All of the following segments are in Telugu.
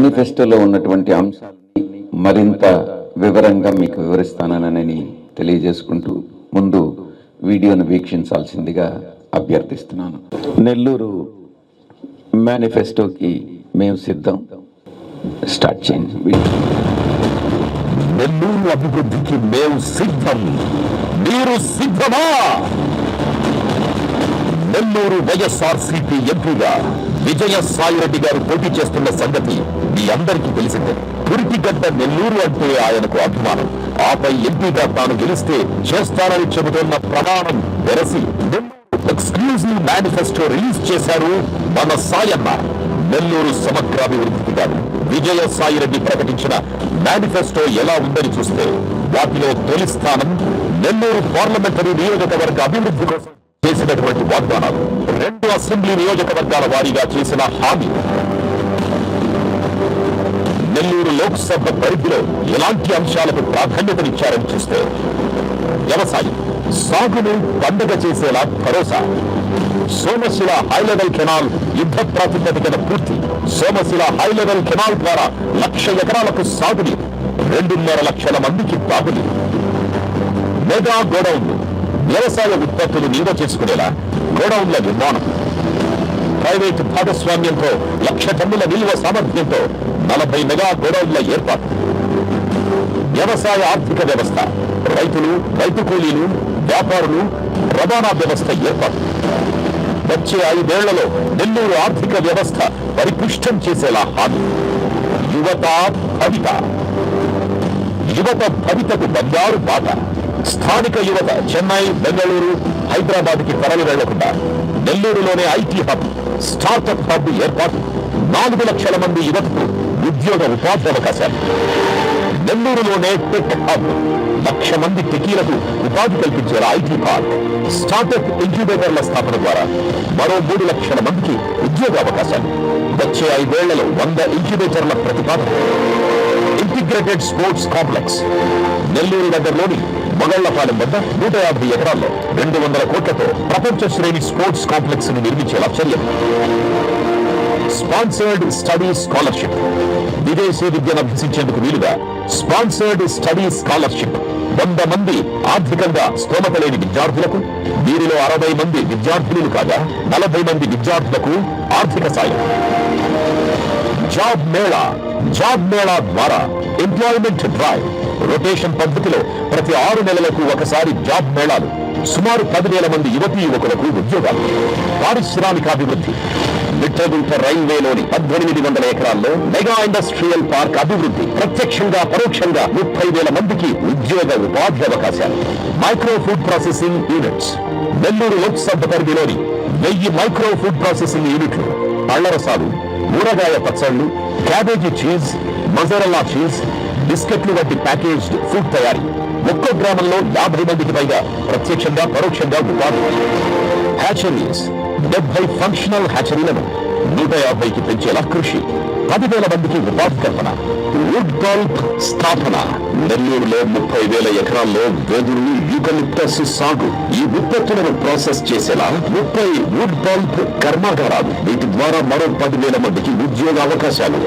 మేనిఫెస్టోలో ఉన్నటువంటి అంశాలని మరింత వివరంగా మీకు వివరిస్తానని తెలియజేసుకుంటూ ముందు వీడియోను వీక్షించాల్సిందిగా అభ్యర్థిస్తున్నాను. నెల్లూరు మేనిఫెస్టోకి మేము సిద్ధం. స్టార్ట్ చేయండి. నెల్లూరు అభివృద్ధికి మేము సిద్ధం. మీరు సిద్ధమా? నెల్లూరు వైఎస్ఆర్ సిపి ఎంపీగా విజయ సాయిరెడ్డి గారు పోటీ చేస్తున్న సంగతి మీ అందరికీ తెలిసిందే. పురిటిగడ్డ నెల్లూరు అంటే ఆయనకు అభిమానం. ఆపై ఎంపీగా తాను గెలిస్తే చేస్తానని చెబుతున్న ప్రమాణం వెరసి ఎక్స్క్లూజివ్ మేనిఫెస్టో రిలీజ్ చేశారు మన సాయన్న. నెల్లూరు సమగ్రాభివృద్ధికి గాను విజయ సాయిరెడ్డి ప్రకటించిన మేనిఫెస్టో ఎలా ఉందని చూస్తే వాటిలో తొలి స్థానం నెల్లూరు పార్లమెంటరీ నియోజకవర్గ అభివృద్ధి కోసం చేసినటువంటి వాగ్దానాలు. రెండు అసెంబ్లీ నియోజకవర్గాల వారీగా చేసిన హామీ. నెల్లూరు లోక్సభ పరిధిలో ఎలాంటి అంశాలకు ప్రాధాన్యతనిచ్చారని చూస్తే వ్యవసాయం సాగును పండుగ చేసేలా భరోసా సోమశిల హై లెవెల్ కెనాల్ యుద్ధ ప్రాతిపదికన పూర్తి సోమశిల హై లెవెల్ కెనాల్ ద్వారా లక్ష ఎకరాలకు సాగుని రెండున్నర లక్షల మందికి తాగునీరు మెగా గోడౌన్లు వ్యవసాయ ఉత్పత్తులు నిల్వ చేసుకునేలా గోడౌన్ల నిర్మాణం. ప్రైవేట్ భాగస్వామ్యంతో లక్ష టన్నుల నిల్వ సామర్థ్యంతో నలభై మెగా గోడౌన్ల ఏర్పాటు. వ్యవసాయ ఆర్థిక వ్యవస్థ రైతులు రైతు కూలీలు వ్యాపారులు రవాణా వ్యవస్థ ఏర్పాటు. వచ్చే ఐదేళ్ళలో నెల్లూరు ఆర్థిక వ్యవస్థ పరిపుష్టం చేసేలా హామీ. యువత భవిత. యువత భవితకు బంగారు బాట. స్థానిక యువత చెన్నై బెంగళూరు హైదరాబాద్కి తరలి వెళ్ళకుండా నెల్లూరులోనే ఐటీ హబ్ స్టార్టప్ హబ్ ఏర్పాటు. నాలుగు లక్షల మంది యువతకు ఉద్యోగ ఉపాధి అవకాశాలు నెల్లూరులోనే టెక్ హబ్ లక్ష మంది టెకీలకు ఉపాధి కల్పించేలా ఐటీ పార్క్ స్టార్టప్ ఇంక్యుబేటర్ల స్థాపన ద్వారా మరో మూడు లక్షల మందికి ఉద్యోగ అవకాశాలు వచ్చే ఐదేళ్ళలో వంద ఇంక్యుబేటర్ల ప్రతిపాదన. ఇంటిగ్రేటెడ్ స్పోర్ట్స్ కాంప్లెక్స్ నెల్లూరు దగ్గరలోని మొగళ్ళపాలెం వద్ద నూట యాభై ఎకరాల్లో రెండు వందల కోట్లతో ప్రపంచ శ్రేణి స్పోర్ట్స్ కాంప్లెక్స్ను నిర్మించేలా చర్యలు స్పాన్సర్డ్ స్టడీ స్కాలర్షిప్. విదేశీ విద్యను అభ్యసించేందుకు వీలుగా స్పాన్సర్డ్ స్టడీ స్కాలర్షిప్. వంద మంది ఆర్థికంగా స్తోమత లేని విద్యార్థులకు వీరిలో అరవై మంది విద్యార్థులు కాగా నలభై మంది విద్యార్థులకు ఆర్థిక సాయం. జాబ్ మేళా జాబ్ మేళా ద్వారా ఎంప్లాయ్మెంట్ డ్రైవ్ రొటేషన్ పద్ధతిలో ప్రతి ఆరు నెలలకు ఒకసారి జాబ్ మేళాలు సుమారు పదివేల మంది యువతీ యువకులకు ఉద్యోగాలు. పారిశ్రామికాభివృద్ధి మిట్టగుంట రైల్వేలోని పద్దెనిమిది వందల ఎకరాల్లో మెగా ఇండస్ట్రియల్ పార్క్ అభివృద్ధి ప్రత్యక్షంగా పరోక్షంగా ముప్పై వేల మందికి ఉద్యోగ ఉపాధి అవకాశాలు. Micro food processing units Nellore Lok Sabha పరిధిలోని వెయ్యి మైక్రో ఫుడ్ ప్రాసెసింగ్ యూనిట్లు పళ్ళరసాలు ఊరగాయ పచ్చళ్ళు క్యాబేజీ చీజ్ మజరల్లా చీజ్ బిస్కెట్లు వంటి ప్యాకేజ్డ్ ఫుడ్ తయారీ. ఒక్కో గ్రామంలో యాభై మందికి పైగా ప్రత్యక్షంగా పరోక్షంగా ఉపాధి. హ్యాచరీస్ డెబ్బై ఫంక్షనల్ హ్యాచరీలను నూట యాభైకి పెంచేలా కృషి. పదివేల మందికి ఉపాధి కల్పన వుడ్ బల్బ్ స్థాపన. నెల్లూరులో ముప్పై వేల ఎకరాల్లో వెదురు యూకలిప్టస్ సాగు ఈ ఉత్పత్తులను ప్రాసెస్ చేసేలా ముప్పై వుడ్ బల్బ్ కర్మాగారాలు. వీటి ద్వారా మరో పదివేల మందికి ఉద్యోగ అవకాశాలు.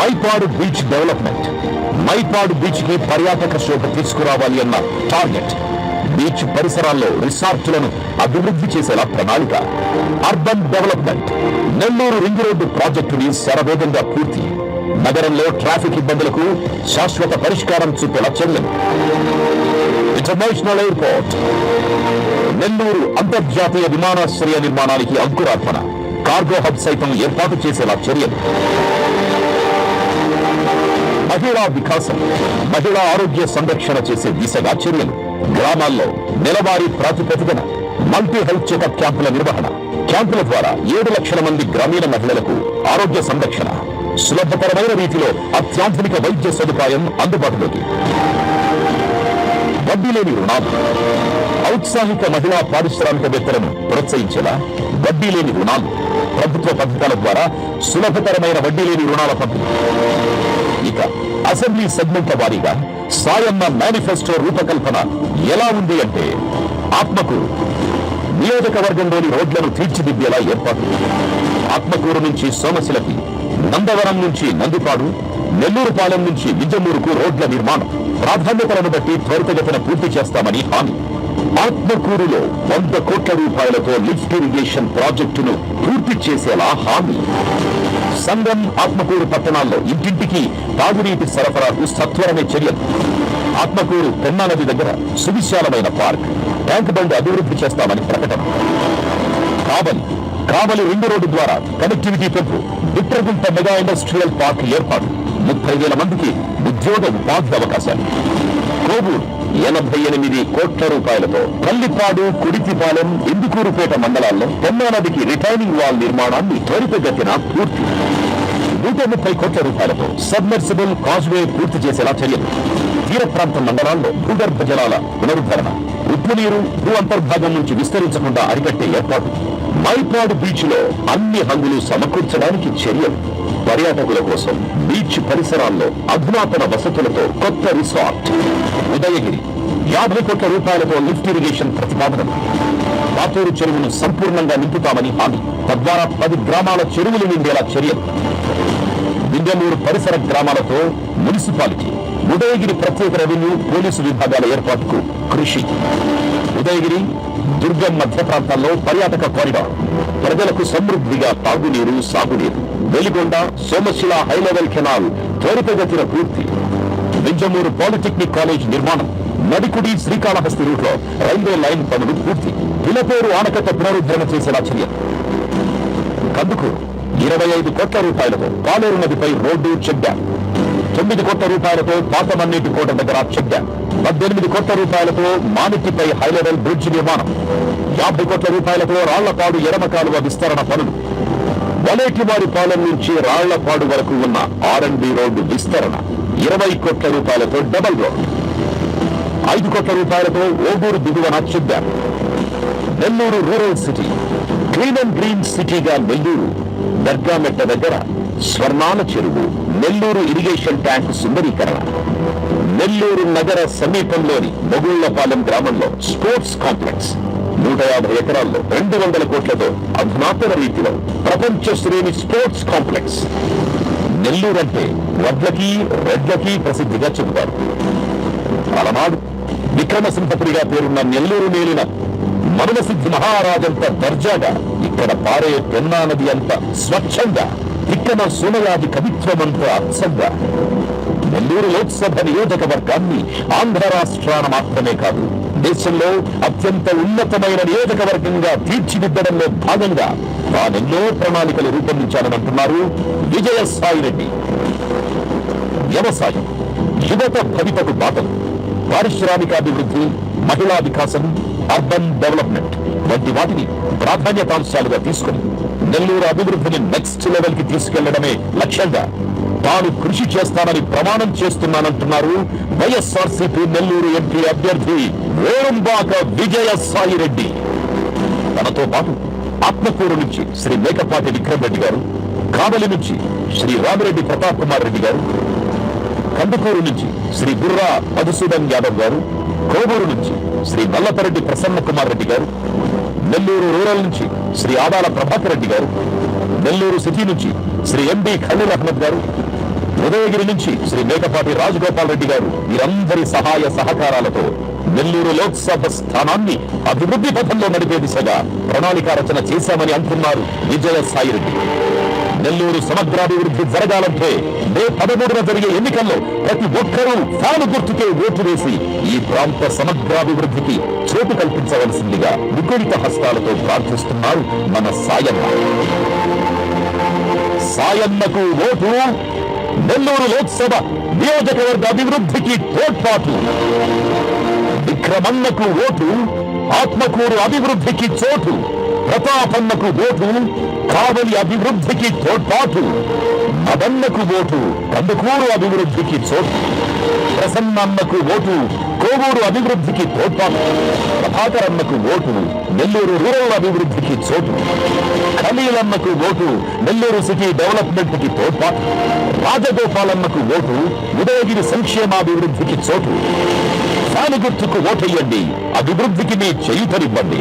Mypadu beach development. మైపాడు బీచ్కి పర్యాటక శోభ తీసుకురావాలి అన్న టార్గెట్. బీచ్ పరిసరాల్లో రిసార్టులను అభివృద్ధి చేసేలా ప్రణాళిక. Urban development. Nellore ring road ప్రాజెక్టుని శరవేగంగా పూర్తి. నగరంలో ట్రాఫిక్ ఇబ్బందులకు శాశ్వత పరిష్కారం చూపేలా చర్యలు ఇంటర్నేషనల్ ఎయిర్పోర్ట్. నెల్లూరు అంతర్జాతీయ విమానాశ్రయ నిర్మాణానికి అంకురార్పణ. కార్గో హబ్ సైతం ఏర్పాటు చేసేలా చర్యలు. మహిళా వికాసం. మహిళా ఆరోగ్య సంరక్షణ చేసే దిశగా చర్యలు. గ్రామాల్లో నెలవారీ ప్రాతిపదికన మల్టీ హెల్త్ చెకప్ క్యాంపుల నిర్వహణ. క్యాంపుల ద్వారా ఏడు లక్షల మంది గ్రామీణ మహిళలకు ఆరోగ్య సంరక్షణ సులభతరమైన రీతిలో అత్యాధునిక వైద్య సదుపాయం అందుబాటులోకి. వడ్డీ లేని రుణాలు ఔత్సాహిక మహిళా పారిశ్రామికవేత్తలను ప్రోత్సహించేలా వడ్డీ లేని రుణాలు ప్రభుత్వ పథకాల ద్వారా సులభతరమైన వడ్డీ లేని రుణాల పంపిణీ. ఇక అసెంబ్లీ సెగ్మెంట్ల వారీగా సాయన్న మేనిఫెస్టో రూపకల్పన ఎలా ఉంది అంటే ఆత్మకు నియోజకవర్గంలోని రోడ్లను తీర్చిదిద్దేలా ఏర్పాటు. ఆత్మకూరు నుంచి సోమశిలకి నందవరం నుంచి నందిపాడు నెల్లూరుపాలెం నుంచి విజయమూరుకు రోడ్ల నిర్మాణం. ప్రాధాన్యతలను బట్టి త్వరితగతిన పూర్తి చేస్తామని హామీ. ఆత్మకూరులో వంద కోట్ల రూపాయలతో లిఫ్ట్ ఇరిగేషన్ ప్రాజెక్టును పూర్తి చేసేలా హామీ. సంగం ఆత్మకూరు పట్టణాల్లో ఇంటింటికి తాగునీటి సరఫరాకు సత్వరమే చర్యలు ఆత్మకూరు పెన్నానది దగ్గర సువిశాలమైన పార్క్. ట్యాంక్ బండ్ అభివృద్ధి చేస్తామని ప్రకటన. కావలి కావలి రింగు రోడ్డు ద్వారా కనెక్టివిటీ పెంపు. బిట్రగుంట మెగా ఇండస్ట్రియల్ పార్క్ ఏర్పాటు. ముప్పై వేల మందికి ఉద్యోగ ఉపాధి అవకాశాలు. కోవూరు ఎనభై ఎనిమిది కోట్ల రూపాయలతో పల్లిపాడు కుడితిపాలెం ఇందుకూరుపేట మండలాల్లో పెన్నా నదికి రిటైనింగ్ వాల్ నిర్మాణాన్ని త్వరితగతిన పూర్తి. నూట ముప్పై కోట్ల రూపాయలతో సబ్మెర్సిబుల్ కాజ్వే పూర్తి చేసేలా చర్యలు. తీర ప్రాంత మండలాల్లో భూగర్భ జలాల పునరుద్ధరణ ఉప్పు నీరు భూ అంతర్భాగం నుంచి విస్తరించకుండా అరికట్టే ఏర్పాటు మైపాడు బీచ్లో అన్ని హంగులు సమకూర్చడానికి చర్యలు. పర్యాటకుల కోసం బీచ్ పరిసరాల్లో అధునాతన వసతులతో కొత్త రిసార్ట్. ఉదయగిరి. యాభై కోట్ల రూపాయలతో లిఫ్ట్ ఇరిగేషన్ ప్రతిపాదన పాతూరు చెరువును సంపూర్ణంగా నింపుతామని హామీ. తద్వారా పది గ్రామాల చెరువులు నిండేలా చర్యలు. వింజమూరు పరిసర గ్రామాలతో మున్సిపాలిటీ. ఉదయగిరి ప్రత్యేక రెవెన్యూ పోలీసు విభాగాల ఏర్పాటుకు కృషి. ఉదయగిరి దుర్గం మధ్య ప్రాంతాల్లో పర్యాటక కారిడార్. ప్రజలకు సమృద్ధిగా తాగునీరు సాగునీరు. వెలిగొండ సోమశిల హైలెవెల్ కెనాల్ త్వరితగతిన పూర్తి. వింజమూరు పాలిటెక్నిక్ కాలేజ్ నిర్మాణం నడికుడి శ్రీకాళహస్తి రూట్లో రైల్వే లైన్ పనులు పూర్తి. పిలపేరు ఆనకట్ట పునరుద్ధరణ చేసేలా చర్యలు. కందుకు ఇరవై ఐదు కోట్ల రూపాయలతో కాలేరు నదిపై రోడ్డు చెక్ డ్యాం. తొమ్మిది కోట్ల రూపాయలతో పాత మన్నీటి కోట దగ్గర చెక్ డ్యాం. పద్దెనిమిది కోట్ల రూపాయలతో మానిట్టిపై హైలెవెల్ బ్రిడ్జ్ నిర్మాణం. యాభై కోట్ల రూపాయలతో రాళ్ళపాడు ఎడమ కాలువ విస్తరణ పనులు. వలేటివారి పాలెం నుంచి రాళ్ళపాడు వరకు ఉన్న ఆర్ అండ్ బి రోడ్డు విస్తరణ. ఇరవై కోట్ల రూపాయలతో డబల్ రోడ్. ఐదు కోట్ల రూపాయలతో ఓగూరు దిగువన చుద్దాం Nellore rural city clean and green సిటీగా నెల్లూరు దర్గామెట్ట దగ్గర స్వర్ణాల చెరువు నెల్లూరు ఇరిగేషన్ ట్యాంక్ సుందరీకరణ. నెల్లూరు నగర సమీపంలోని మొగుళ్ళపాలెం గ్రామంలో స్పోర్ట్స్ కాంప్లెక్స్. నూట యాభై ఎకరాల్లో రెండు వందల కోట్లతో అధునాతన రీతిలో ప్రపంచ శ్రేణి స్పోర్ట్స్ కాంప్లెక్స్. నెల్లూరు అంటే వడ్లకి రెడ్లకి ప్రసిద్ధిగా చెబుతారు. అలనాడు విక్రమసింహపురిగా పేరున్న నెల్లూరు మేలిన మనుమసిద్ధి మహారాజంత దర్జాగా ఇక్కడ పారే పెన్నా నది అంత స్వచ్ఛంగా విక్రమ సోమయాది కవిత్వమంత అచ్చంగా. నెల్లూరు లోక్సభ నియోజకవర్గాన్ని ఆంధ్ర రాష్ట్రాన మాత్రమే కాదు దేశంలో అత్యంత ఉన్నతమైన నియోజకవర్గంగా తీర్చిదిద్దడంలో భాగంగా తానెన్నో ప్రణాళికలు రూపొందించాలని అంటున్నారు విజయసాయి రెడ్డి. వ్యవసాయం యువత భవితకు బాటలు పారిశ్రామికాభివృద్ధి మహిళా వికాసం అర్బన్ డెవలప్మెంట్ వంటి వాటిని ప్రాధాన్యతాంశాలుగా తీసుకుని నెల్లూరు అభివృద్ధిని నెక్స్ట్ లెవెల్కి తీసుకెళ్ళడమే లక్ష్యంగా తాను కృషి చేస్తానని ప్రమాణం చేస్తున్నానంటున్నారు వైఎస్ఆర్సీపీ నెల్లూరు ఎంపీ అభ్యర్థి వేరంబాక విజయ సాయిరెడ్డి తనతో పాటు ఆత్మకూరు నుంచి శ్రీ మేకపాటి విక్రమ్ రెడ్డి గారు కావలి నుంచి శ్రీ రామిరెడ్డి ప్రతాప్ కుమార్ రెడ్డి గారు కందుకూరు నుంచి శ్రీ బుర్రా మధుసూదన్ యాదవ్ గారు కోవూరు నుంచి శ్రీ నల్లపరెడ్డి ప్రసన్న కుమార్ రెడ్డి గారు నెల్లూరు రూరల్ నుంచి శ్రీ ఆదాల ప్రభాకర్ రెడ్డి గారు నెల్లూరు సిటీ నుంచి శ్రీ ఎంబి ఖలీల్ అహ్మద్ గారు ఉదయగిరి నుంచి శ్రీ మేకపాటి రాజగోపాల్ రెడ్డి గారు వీరందరి సహాయ సహకారాలతో నెల్లూరు లోక్సభ స్థానాన్ని అభివృద్ధి పథంలో నడిపే దిశగా ప్రణాళిక రచన చేశామని అంటున్నారు విజయ సాయిరెడ్డి నెల్లూరు సమగ్రాభివృద్ధి జరగాలంటే మే పదమూడున జరిగే ఎన్నికల్లో ప్రతి ఒక్కరూ ఫ్యాను గుర్తుకే ఓటు వేసి ఈ ప్రాంత సమగ్రాభివృద్ధికి చోటు కల్పించవలసిందిగా ముకుడిత హస్తాలతో ప్రార్థిస్తున్నారు మన సాయన్న. సాయన్నకు ఓటు నెల్లూరు లోక్సభ నియోజకవర్గ అభివృద్ధికి తోడ్పాటు. విక్రమన్నకు ఓటు ఆత్మకూరు అభివృద్ధికి చోటు ప్రతాపన్నకు ఓటు కావలి అభివృద్ధికి తోడ్పాటు మదన్నకు ఓటు కందుకూరు అభివృద్ధికి చోటు ప్రసన్నన్నకు ఓటు కోవూరు అభివృద్ధికి తోడ్పాటు ప్రభాకరన్నకు ఓటు నెల్లూరు రూరల్ అభివృద్ధికి చోటు ఖలీలన్నకు ఓటు నెల్లూరు సిటీ డెవలప్మెంట్కి తోడ్పాటు రాజగోపాలన్నకు ఓటు ఉదయగిరి సంక్షేమాభివృద్ధికి చోటు ఫ్యాను గుర్తుకు ఓటేయండి. అభివృద్ధికి మీ చేయుతనివ్వండి.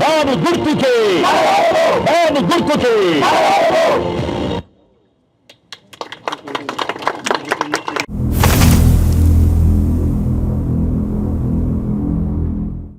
ఫ్యాను గుర్తుకే ఫ్యాను గుర్తుకే.